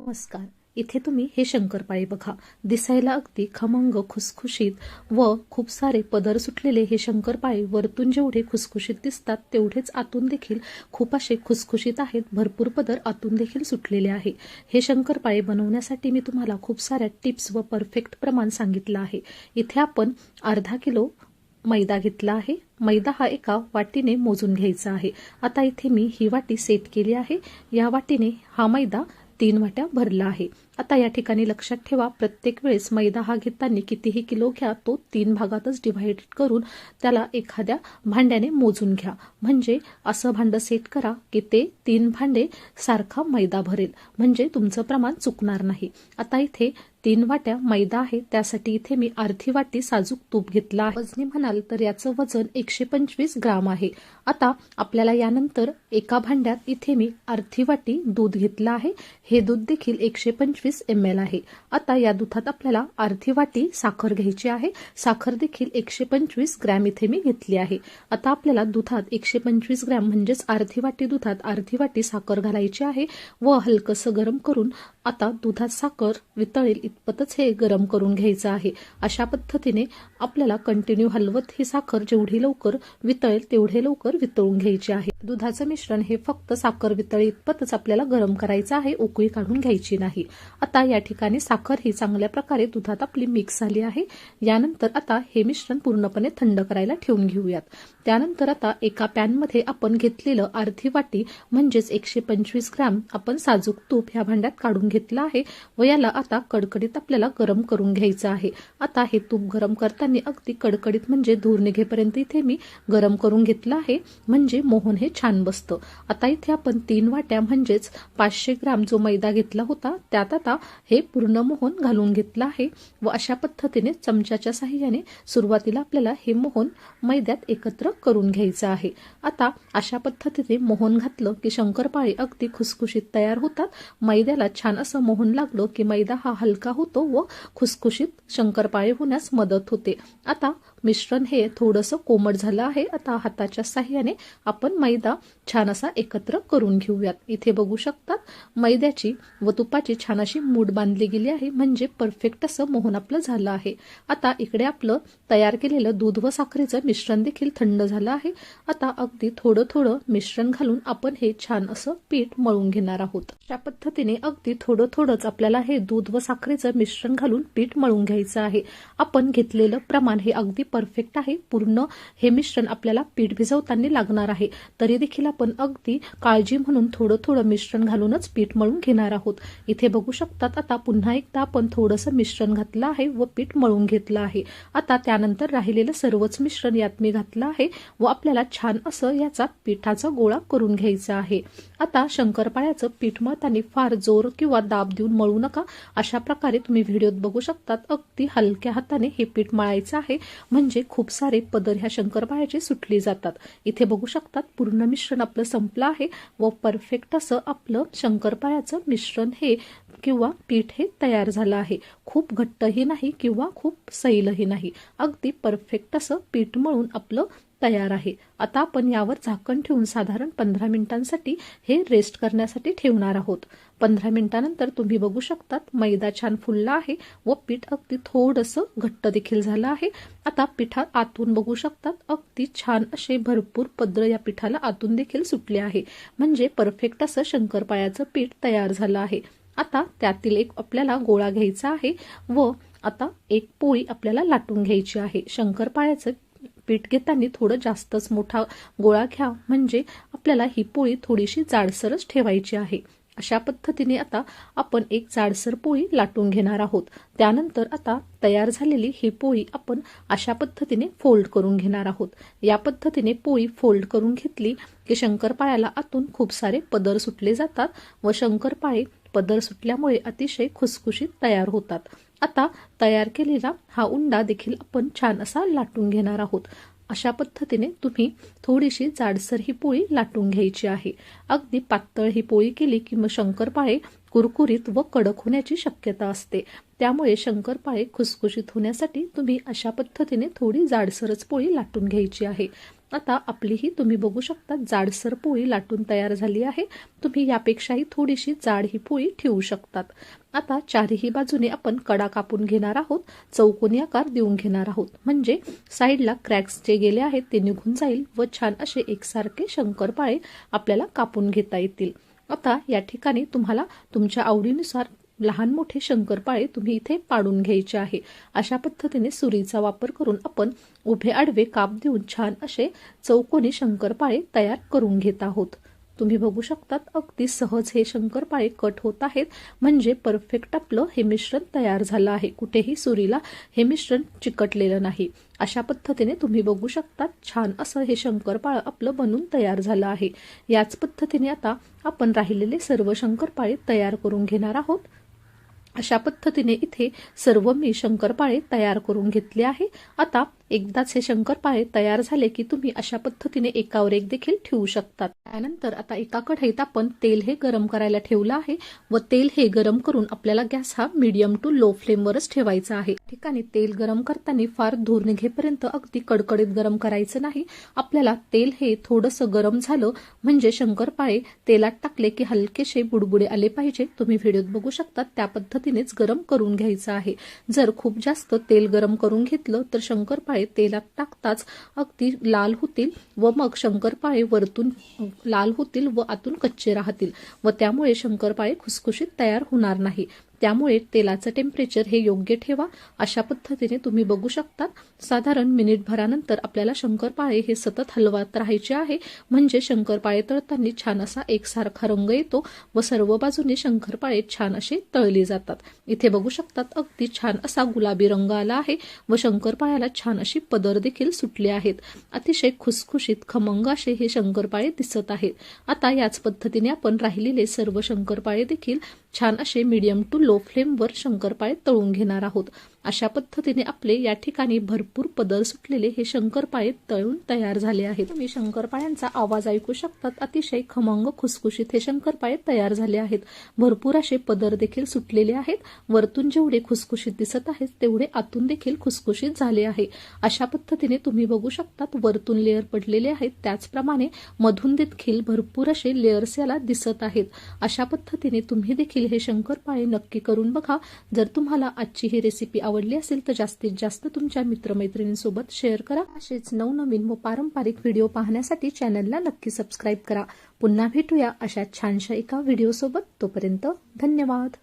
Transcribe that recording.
नमस्कार. इथे तुम्ही हे शंकरपाळी बघा. दिसायला अगदी खमंग खुसखुशीत व खूप सारे पदर सुटलेले हे शंकरपाळी वरतून जेवढे खुसखुशीत दिसतात तेवढेच आतून देखील खूप असे खुसखुशीत आहेत. भरपूर पदर आतून देखील सुटलेले आहे. हे शंकरपाळी बनवण्यासाठी मी तुम्हाला खूप साऱ्या टिप्स व परफेक्ट प्रमाण सांगितलं आहे. इथे आपण अर्धा किलो मैदा घेतला आहे. मैदा हा एका वाटीने मोजून घ्यायचा आहे. आता इथे मी ही वाटी सेट केली आहे. या वाटीने हा मैदा तीन वाट्या भरला आहे. आता या ठिकाणी लक्षात ठेवा प्रत्येक वेळेस मैदा हा घेताना कितीही किलो घ्या तो तीन भागातच डिव्हाइड करून त्याला एखाद्या भांड्याने मोजून घ्या. म्हणजे असं भांडं सेट करा की ते तीन भांडे सारखा मैदा भरेल. म्हणजे तुमचं प्रमाण चुकणार नाही. आता इथे तीन वाट्या मैदा आहे त्यासाठी इथे मी अर्धी वाटी साजूक तूप घेतला आहे. वजनी म्हणाल तर याचं वजन एकशे पंचवीस ग्राम आहे. आता आपल्याला यानंतर एका भांड्यात इथे मी अर्धी वाटी दूध घेतलं आहे. हे दूध देखील एकशे पंचवीस एम एल आहे. आता या दुधात आपल्याला अर्धी वाटी साखर घ्यायची आहे. साखर देखील एकशे पंचवीस ग्रॅम इथे मी घेतली आहे. आता आपल्याला दुधात एकशे पंचवीस ग्रॅम म्हणजेच अर्धी वाटी दुधात अर्धी वाटी साखर घालायची आहे व हलकंसं गरम करून आता दुधात साखर वितळेल इतपतच हे गरम करून घ्यायचं आहे. अशा पद्धतीने आपल्याला कंटिन्यू हलवत ही साखर जेवढी लवकर वितळेल तेवढे लवकर वितळून घ्यायची आहे. दुधाचं मिश्रण हे फक्त साखर वितळी इतपतच आपल्याला गरम करायचं आहे उकळी काढून घ्यायची नाही. आता या ठिकाणी साखर ही चांगल्या प्रकारे दुधात आपली मिक्स झाली आहे. यानंतर आता हे मिश्रण पूर्णपणे थंड करायला ठेवून घेऊयात. त्यानंतर आता एका पॅनमध्ये आपण घेतलेलं अर्धी वाटी म्हणजेच एकशे पंचवीस ग्रॅम आपण साजूक तूप ह्या भांड्यात काढून घेतला आहे व याला आता कडकडीत आपल्याला गरम करून घ्यायचं आहे. आता हे तूप गरम करताना अगदी कडकडीत म्हणजे धूर निघेपर्यंत इथे मी गरम करून घेतलं आहे. म्हणजे मोहन हे छान बसतं. आता इथे आपण तीन वाट्या म्हणजेच पाचशे ग्राम जो मैदा घेतला होता त्यात आता हे पूर्ण मोहन घालून घेतलं आहे व अशा पद्धतीने चमच्याच्या साह्याने सुरुवातीला आपल्याला हे मोहन मैद्यात एकत्र करून घ्यायचं आहे. आता अशा पद्धतीने मोहन घातलं की शंकरपाळी अगदी खुसखुशीत तयार होतात. मैद्याला छान असं मोहन लागलं की मैदा हा हलका होतो व खुसखुशीत शंकरपाळी होण्यास मदत होते. आता मिश्रण हे थोडंसं कोमट झालं आहे. आता हाताच्या साह्याने आपण मैदा छान असा एकत्र करून घेऊयात. इथे बघू शकतात मैद्याची व तुपाची छान अशी मूड बांधली गेली आहे. म्हणजे परफेक्ट असं मोहन आपलं झालं आहे. आता इकडे आपलं तयार केलेलं दूध व साखरेचं मिश्रण देखील थंड झालं आहे. आता अगदी थोडं थोडं मिश्रण घालून आपण हे छान असं पीठ मळून घेणार आहोत. अशा पद्धतीने अगदी थोडं थोडंच आपल्याला हे दूध व साखरेचं मिश्रण घालून पीठ मळून घ्यायचं आहे. आपण घेतलेलं प्रमाण हे अगदी परफेक्ट आहे पूर्ण हे मिश्रण आपल्याला पीठ भिजवताना लागणार आहे. तरी देखील आपण अगदी काळजी म्हणून थोडं थोडं मिश्रण घालूनच पीठ मळून घेणार आहोत. इथे बघू शकतात आता पुन्हा एकदा आपण थोडंसं मिश्रण घातलं आहे व पीठ मळून घेतलं आहे. आता त्यानंतर राहिलेलं सर्वच मिश्रण यात मी घातलं आहे व आपल्याला छान असं याचा पिठाचा गोळा करून घ्यायचा आहे. आता शंकरपाळ्याचं पीठ मळताना फार जोर किंवा दाब देऊन मळू नका. अशा प्रकारे तुम्ही व्हिडिओत बघू शकतात अगदी हलक्या हाताने हे पीठ मळायचं आहे. म्हणजे खूप सारे पदर ह्या शंकरपाळ्याचे सुटले जातात. इथे बघू शकतात पूर्ण मिश्रण आपलं संपलं आहे व परफेक्ट असं आपलं शंकरपाळ्याचं मिश्रण हे किंवा पीठ हे तयार झालं आहे. खूप घट्टही नाही किंवा खूप सैलही नाही. अगदी परफेक्ट असं पीठ मळून आपलं तयार आहे. आता आपण यावर झाकण ठेवून साधारण पंधरा मिनिटांसाठी हे रेस्ट करण्यासाठी ठेवणार आहोत. पंधरा मिनिटानंतर तुम्ही बघू शकतात मैदा छान फुलला आहे व पीठ अगदी थोडंसं घट्ट देखील झालं आहे. आता पिठात आतून बघू शकतात अगदी छान असे भरपूर पद्र या पिठाला आतून देखील सुटले आहे. म्हणजे परफेक्ट असं शंकरपाळ्याचं पीठ तयार झालं आहे. आता त्यातील एक आपल्याला गोळा घ्यायचा आहे व आता एक पोळी आपल्याला लाटून घ्यायची आहे. शंकरपाळ्याचं पीठ घेताना थोडं जास्तच मोठा गोळा घ्या. म्हणजे आपल्याला ही पोळी थोडीशी जाडसरच ठेवायची आहे. अशा पद्धतीने आता आपण एक जाडसर पोळी लाटून घेणार आहोत. त्यानंतर आता तयार झालेली ही पोळी आपण अशा पद्धतीने फोल्ड करून घेणार आहोत. या पद्धतीने पोळी फोल्ड करून घेतली की शंकरपाळ्याला आतून खूप सारे पदर सुटले जातात व शंकरपाळे पदर सुटल्यामुळे अतिशय खुसखुशीत तयार होतात. आता तयार केलेला हा उंडा देखील आपण छान असा लाटून घेणार आहोत. अशा पद्धतीने तुम्ही थोडीशी जाडसर ही पोळी लाटून घ्यायची आहे. अगदी पातळ ही पोळी केली की मग शंकरपाळे कुरकुरीत व कडक होण्याची शक्यता असते. त्यामुळे शंकरपाळे खुसखुशीत होण्यासाठी तुम्ही अशा पद्धतीने थोडी जाडसरच पोळी लाटून घ्यायची आहे. आता आपलीही तुम्ही बघू शकता जाडसर पोळी लाटून तयार झाली आहे. तुम्ही यापेक्षाही थोडीशी जाड ही पोळी ठेवू शकतात. आता चारही बाजूने आपण कडा कापून घेणार आहोत चौकोनी आकार देऊन घेणार आहोत. म्हणजे साईडला क्रॅक्स जे गेले आहेत ते निघून जाईल व छान असे एकसारखे शंकरपाळे आपल्याला कापून घेता येतील. आता या ठिकाणी तुम्हाला तुमच्या आवडीनुसार लहान मोठे शंकरपाळे तुम्ही इथे पाडून घ्यायचे आहे. अशा पद्धतीने सुरीचा वापर करून आपण उभे आडवे काप देऊन छान असे चौकोनी शंकरपाळे तयार करून घेत आहोत. तुम्ही बघू शकतात अगदी सहज हे शंकरपाळे कट होत आहेत. म्हणजे परफेक्ट आपलं हे मिश्रण तयार झालं आहे. कुठेही सुरीला हे मिश्रण चिकटलेलं नाही. अशा पद्धतीने तुम्ही बघू शकतात छान असं हे शंकरपाळ आपलं बनून तयार झालं आहे. याच पद्धतीने आता आपण राहिलेले सर्व शंकरपाळे तयार करून घेणार आहोत. अशा पद्धतीने इथे सर्व मी शंकरपाळे तयार करून घेतले आहे. आता एकदाच हे शंकरपाळे तयार झाले की तुम्ही अशा पद्धतीने एकावर एक देखील ठेवू शकतात. त्यानंतर आता एका कढईत आपण तेल हे गरम करायला ठेवलं आहे व तेल हे गरम करून आपल्याला गॅस हा मीडियम टू लो फ्लेमवरच ठेवायचा आहे. ठिकाणी तेल गरम करताना फार धूर निघेपर्यंत अगदी कडकडीत गरम करायचं नाही. आपल्याला तेल हे थोडंसं गरम झालं म्हणजे शंकरपाळे तेलात टाकले की हलकेसे बुडबुडे आले पाहिजे. तुम्ही व्हिडिओत बघू शकता त्या पद्धतीनेच गरम करून घ्यायचं आहे. जर खूप जास्त तेल गरम करून घेतलं तर शंकरपाळे तेलात टाकताच अगदी लाल होतील व मग शंकरपाळे वरतून लाल होतील व आतून कच्चे राहतील. व त्यामुळे शंकरपाळे खुसखुशीत तयार होणार नाही. त्यामुळे तेलाचं टेम्परेचर हे योग्य ठेवा अशा पद्धतीने तुम्ही बघू शकता साधारण मिनिटभरानंतर आपल्याला शंकरपाळे हे सतत हलवत राहायचे आहे. म्हणजे शंकरपाळे तळताना छान असा एकसारखा रंग येतो व सर्व बाजूने शंकरपाळे छान असे तळले जातात. इथे बघू शकतात अगदी छान असा गुलाबी रंग आला आहे व शंकरपाळ्याला छान अशी पदर देखील सुटले आहेत. अतिशय खुसखुशीत खमंग असे हे शंकरपाळे दिसत आहेत. आता याच पद्धतीने आपण राहिलेले सर्व शंकरपाळे देखील छान असे मीडियम टू लो फ्लेमवर शंकरपाळे तळून घेणार आहोत. अशा पद्धतीने आपले या ठिकाणी भरपूर पदर सुटलेले हे शंकरपाळे तळून तयार झाले आहेत. तुम्ही शंकरपाळ्यांचा आवाज ऐकू शकतात. अतिशय खमंग खुसखुशीत हे शंकरपाळे तयार झाले आहेत. भरपूर असे पदर देखील सुटलेले आहेत. वरतून जेवढे खुसखुशीत दिसत आहेत तेवढे आतून देखील खुसखुशीत झाले आहे. अशा पद्धतीने तुम्ही बघू शकतात वरतून लेअर पडलेले आहेत. त्याचप्रमाणे मधून देखील भरपूर असे लेअर्स याला दिसत आहेत. अशा पद्धतीने तुम्ही देखील देखील हे शंकरपाळे नक्की करून बघा. जर तुम्हाला आजची ही रेसिपी आवडली असेल तर जास्तीत जास्त तुमच्या मित्रमैत्रिणींसोबत शेअर करा. असेच नवनवीन व पारंपरिक व्हिडिओ पाहण्यासाठी चॅनलला नक्की सबस्क्राईब करा. पुन्हा भेटूया अशा छानशा एका व्हिडिओसोबत तोपर्यंत धन्यवाद.